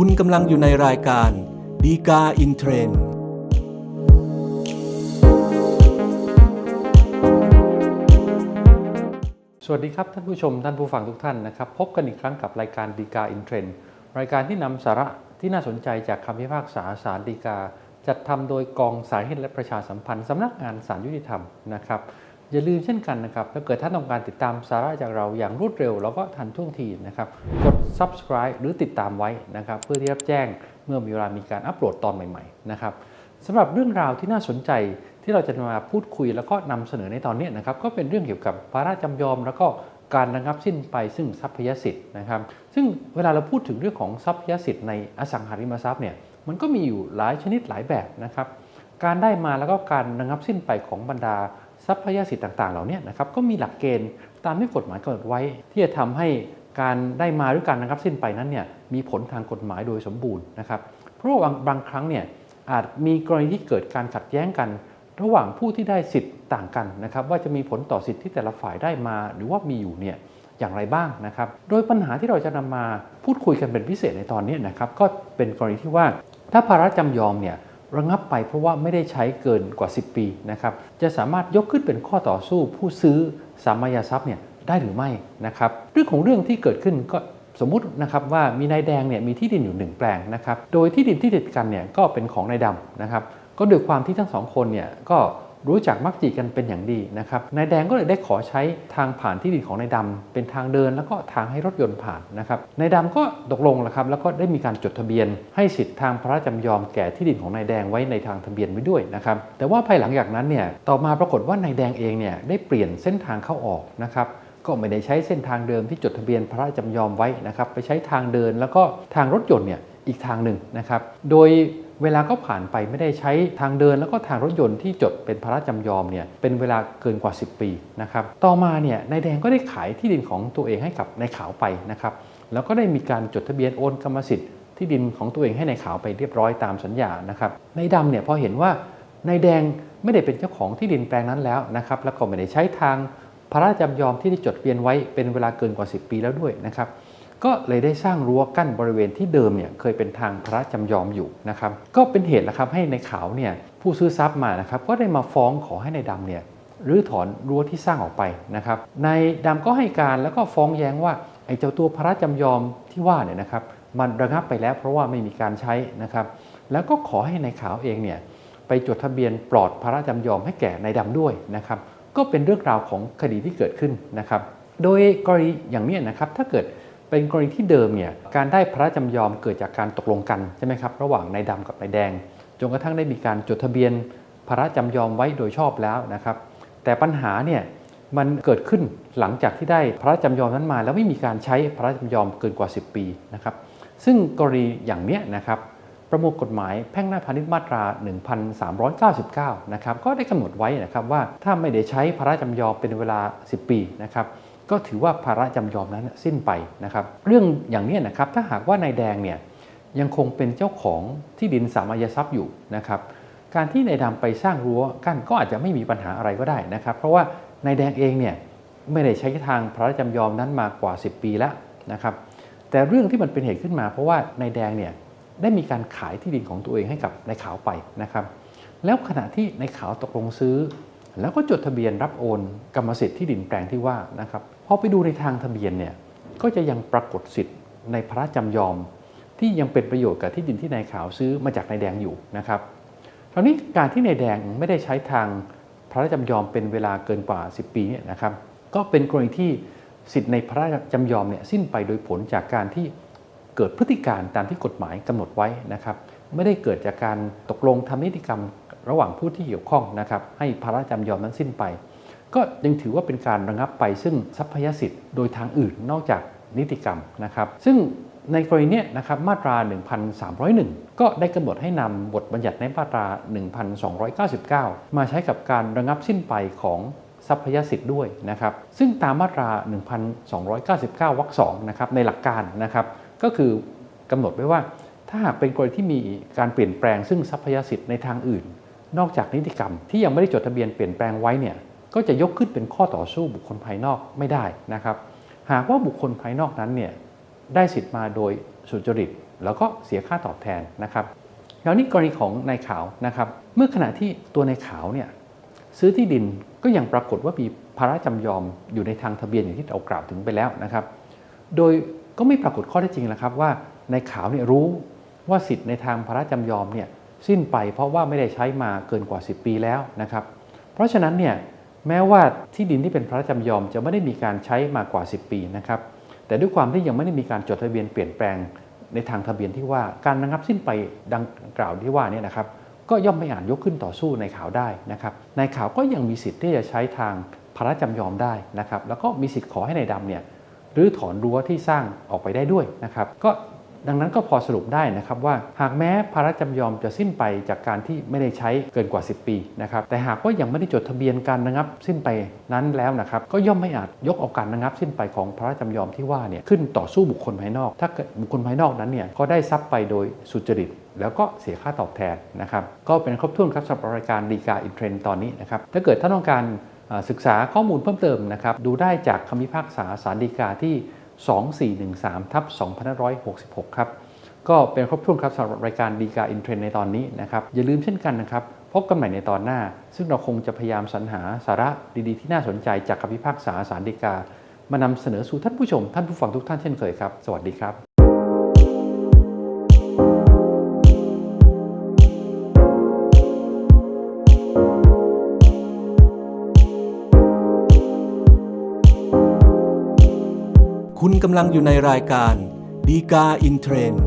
ุณกำลังอยู่ในรายการดีกาอินเทรนสวัสดีครับท่านผู้ชมท่านผู้ฟังทุกท่านนะครับ พบกันอีกครั้งกับรายการดีกาอินเทรนด์รายการที่นำสาระที่น่าสนใจจากคำพิพากษาศาลฎีกา จัดทำโดยกองสายเหตุและประชาสัมพันธ์สำนักงานศาลยุติธรรมนะครับ อย่าลืมเช่นกันนะครับ ถ้าเกิดท่านต้องการติดตามสาระจากเราอย่างรวดเร็ว แล้วก็ทันท่วงทีนะครับ กด subscribe หรือติดตามไว้นะครับ เพื่อที่รับแจ้งเมื่อมีเวลามีการอัปโหลดตอนใหม่ๆนะครับสำหรับเรื่องราวที่น่าสนใจที่เราจะมาพูดคุยแล้วก็นำเสนอในตอนนี้นะครับ ก็เป็นเรื่องเกี่ยวกับภาระจำยอม แล้วก็การระงับสิ้นไปซึ่งทรัพยสิทธิ์นะครับ ซึ่งเวลาเราพูดถึงเรื่องของทรัพยสิทธิ์ในอสังหาริมทรัพย์เนี่ยมันก็มีอยู่หลายชนิดหลายแบบนะครับ การได้มาแล้วก็การระงับสิ้นไปของบรรดา ทรัพยสิทธิ์ต่าง ๆ เหล่านี้นะครับก็มีหลักเกณฑ์ตามที่กฎหมายกำหนดไว้ ที่จะทำให้การได้มาหรือการระงับสิ้นไปนั้นเนี่ยมีผลทางกฎหมายโดยสมบูรณ์นะครับเพราะว่าบางบางครั้งเนี่ยอาจมีกรณีที่เกิดการขัดแย้งกัน ระหว่างผู้ที่ได้สิทธิ์ต่างกันนะครับว่าจะมีผลต่อสิทธิ์ที่แต่ละฝ่ายได้มา หรือว่ามีอยู่เนี่ยอย่างไรบ้างนะครับ โดยปัญหาที่เราจะนำมาพูดคุยกันเป็นพิเศษในตอนนี้นะครับก็เป็นกรณีที่ว่าถ้าภาระจำยอมเนี่ย ระงับไปเพราะว่าไม่ได้ใช้เกินกว่า 10 ปีนะครับจะสามารถยกขึ้นเป็นข้อต่อสู้ผู้ซื้อสามายาทรัพย์เนี่ยได้หรือไม่นะครับเรื่องของเรื่องที่เกิดขึ้นก็สมมุตินะครับว่ามีนายแดงเนี่ยมีที่ดินอยู่หนึ่งแปลงนะครับโดยที่ดินที่ติดกันเนี่ยก็เป็นของนายดำนะครับก็ด้วยความที่ทั้งสองคนเนี่ยก็ รู้จักมักจีกันเป็นอย่างดีนะครับนายแดงก็เลยได้ขอใช้ทางผ่านที่ดินของนายดำเป็นทางเดิน แล้วก็ทางให้รถยนต์ผ่านนะครับนายดำก็ตกลงแล้วครับแล้วก็ได้มีการจดทะเบียน ให้สิทธิ์ทางพระราชจำยอมแก่ที่ดินของนายแดงไว้ในทางทะเบียนไว้ด้วยนะครับแต่ว่าภายหลังจากนั้นเนี่ยต่อมาปรากฏว่านายแดงเองเนี่ยได้เปลี่ยนเส้นทางเข้าออกนะครับก็ไม่ได้ใช้เส้นทางเดิมที่จดทะเบียนพระราชจำยอมไว้นะครับไปใช้ทางเดินแล้วก็ทางรถยนต์เนี่ยอีกทางหนึ่งนะครับโดย เวลาก็ผ่านไปไม่ได้ใช้ทางเดินแล้วก็ทางรถยนต์ที่จดเป็นพระราชจำยอมเนี่ยเป็นเวลาเกินกว่า 10 ปีนะครับต่อมาเนี่ยนายแดงก็ได้ขายที่ดินของตัวเองให้กับนายขาวไปนะครับแล้วก็ได้มีการจดทะเบียนโอนกรรมสิทธิ์ที่ดินของตัวเองให้นายขาวไปเรียบร้อยตามสัญญานะครับนายดำเนี่ยพอเห็นว่านายแดงไม่ได้เป็นเจ้าของที่ดินแปลงนั้นแล้วนะครับแล้วก็ไม่ได้ใช้ทางพระราชจำยอมที่ได้จดทะเบียนไว้เป็นเวลาเกินกว่า 10 ปีแล้วด้วยนะครับ ก็เลยได้สร้างรั้วกั้นบริเวณที่เดิมเนี่ยเคยเป็นทางพระจำยอมอยู่นะครับก็เป็นเหตุนะครับให้ในขาวเนี่ยผู้ซื้อทรัพย์มานะครับก็ได้มาฟ้องขอให้ในายดำเนี่ยรื้อถอนรั้วที่สร้างออกไปนะครับนายดำก็ให้การแล้วก็ฟ้องแย้งว่าไอ้เจ้าตัวพระจำยอมที่ว่าเนี่ยนะครับมันระงับไปแล้วเพราะว่าไม่มีการใช้นะครับแล้วก็ขอให้ในายขาวเองเนี่ยไปจดทะเบียนปลอดพระจำยอมให้แก่นายดำด้วยนะครับก็เป็นเรื่องราวของคดีที่เกิดขึ้นนะครับโดยกรณีอย่างนี้นะครับถ้าเกิด เป็นกรณีที่เดิมเนี่ยการได้พระราชจำยอมเกิดจากการตกลงกันใช่ไหมครับระหว่างนายดำกับนายแดง จนกระทั่งได้มีการจดทะเบียนพระราชจำยอมไว้โดยชอบแล้วนะครับ แต่ปัญหาเนี่ยมันเกิดขึ้นหลังจากที่ได้พระราชจำยอมนั้นมา แล้วไม่มีการใช้พระราชจำยอมเกินกว่า 10 ปีนะครับ ซึ่งกรณีอย่างเนี้ยนะครับประมวลกฎหมายแพ่งหน้าพาณิชย์มาตรา 1399 นะครับก็ได้กำหนดไว้นะครับว่าถ้าไม่ได้ใช้พระราชจำยอมเป็นเวลา 10 ปีนะครับ ก็ถือว่าภาระจำยอมนั้นสิ้นไปนะครับ เรื่องอย่างนี้นะครับถ้าหากว่านายแดงเนี่ยยังคงเป็นเจ้าของที่ดินสามายทรัพย์อยู่นะครับการที่นายดำไปสร้างรั้วกั้นก็อาจจะไม่มีปัญหาอะไรก็ได้นะครับ เพราะว่านายแดงเองเนี่ยไม่ได้ใช้ทางพระราชจำยอมนั้นมากว่า 10 ปีแล้วนะครับ แต่เรื่องที่มันเป็นเหตุขึ้นมา เพราะว่านายแดงเนี่ยได้มีการขายที่ดินของตัวเองให้กับนายขาวไปนะครับ แล้วขณะที่นายขาวตกลงซื้อ แล้วก็จดทะเบียนรับโอนกรรมสิทธิ์ที่ดินแปลงที่ว่านะครับ อไปดูในทางทะเบียนเนี่ยก็จะยังปรากฏสิทธิ์ในพระราชจำยอม ที่ยังเป็นประโยชน์กับที่ดินที่นายขาวซื้อมาจากนายแดงอยู่นะครับคราวนี้การที่นายแดงไม่ได้ใช้ทางพระราชจำยอมเป็นเวลาเกินกว่า 10 ปีเนี่ยนะครับก็เป็นกรณีที่สิทธิ์ในพระราชจำยอมเนี่ยสิ้นไปโดยผลจากการที่เกิดพฤติการตามที่กฎหมายกำหนดไว้นะครับ ไม่ได้เกิดจากการตกลงทำนิติกรรมระหว่างผู้ที่เกี่ยวข้องนะครับ ให้พระราชจำยอมนั้นสิ้นไป ก็ยังถือว่าเป็นการระงับไปซึ่งทรัพยสิทธิ์โดยทางอื่นนอกจากนิติกรรมนะครับ ซึ่งในกรณีนี้นะครับมาตรา 1301 ก็ได้กำหนดให้นำบทบัญญัติในมาตรา 1299 มาใช้กับการระงับสิ้นไปของทรัพยสิทธิ์ด้วยนะครับ ซึ่งตามมาตรา 1299 วรรคสองนะครับในหลักการนะครับ ก็คือกำหนดไว้ว่าถ้าหากเป็นกรณีที่มีการเปลี่ยนแปลงซึ่งทรัพยสิทธิ์ในทางอื่น นอกจากนิติกรรมที่ยังไม่ได้จดทะเบียนเปลี่ยนแปลงไว้เนี่ย ก็จะยกขึ้นเป็นข้อต่อสู้บุคคลภายนอกไม่ได้นะครับ หากว่าบุคคลภายนอกนั้นเนี่ยได้สิทธิ์มาโดยสุจริต แล้วก็เสียค่าตอบแทนนะครับแล้วนี่กรณีของนายขาวนะครับ เมื่อขณะที่ตัวนายขาวเนี่ยซื้อที่ดินก็ยังปรากฏว่ามีภาระจำยอมอยู่ในทางทะเบียนอย่างที่เรากล่าวถึงไปแล้วนะครับ โดยก็ไม่ปรากฏข้อเท็จจริงแล้วครับว่านายขาวเนี่ยรู้ว่าสิทธิ์ในทางภาระจำยอมเนี่ยสิ้นไปเพราะว่าไม่ได้ใช้มาเกินกว่า 10 ปีแล้วนะครับ เพราะฉะนั้นเนี่ย แม้ว่าที่ดินที่เป็นพระราชจำยอมจะไม่ได้มีการใช้มากว่า 10 ปีนะครับแต่ด้วยความที่ยังไม่ได้มีการจดทะเบียนเปลี่ยนแปลงในทางทะเบียนที่ว่าการระงับสิ้นไปดังกล่าวที่ว่านี่นะครับก็ย่อมไม่อาจยกขึ้นต่อสู้ในข่าวได้นะครับนายข่าวก็ยังมีสิทธิ์ที่จะใช้ทางพระราชจำยอมได้นะครับแล้วก็มีสิทธิ์ขอให้ในายดำเนี่ยหรือถอนรั้วที่สร้างออกไปได้ด้วยนะครับก็ ดังนั้นก็พอสรุปได้นะครับว่า หากแม้ภาระจำยอมจะสิ้นไปจากการที่ไม่ได้ใช้เกินกว่า 10 ปีนะครับแต่หากว่ายังไม่ได้จดทะเบียนการระงับสิ้นไปนั้นแล้วนะครับก็ย่อมไม่อาจยกเอาการระงับสิ้นไปของพระราชจำยอมที่ว่าเนี่ยขึ้นต่อสู้บุคคลภายนอก ถ้าบุคคลภายนอกนั้นเนี่ยก็ได้ทรัพย์ไปโดยสุจริตแล้วก็เสียค่าตอบแทนนะครับก็เป็นครบถ้วนครับสำหรับรายการดีกาอินเทรนตอนนี้นะครับถ้าเกิดท่านต้องการศึกษาข้อมูลเพิ่มเติมนะครับดูได้จากคำพิพากษาสารดีกาที่ 2413ทับ2566 ครับ ก็เป็นครบถ้วนครับสำหรับรายการดีกาอินเทรนในตอนนี้นะครับ อย่าลืมเช่นกันนะครับ พบกันใหม่ในตอนหน้า ซึ่งเราคงจะพยายามสรรหาสาระดีๆ ที่น่าสนใจจากคำพิพากษาสารดีกามานำเสนอสู่ท่านผู้ชม ท่านผู้ฟังทุกท่านเช่นเคยครับ สวัสดีครับ คุณกำลังอยู่ในรายการดีกาอินเทรนด์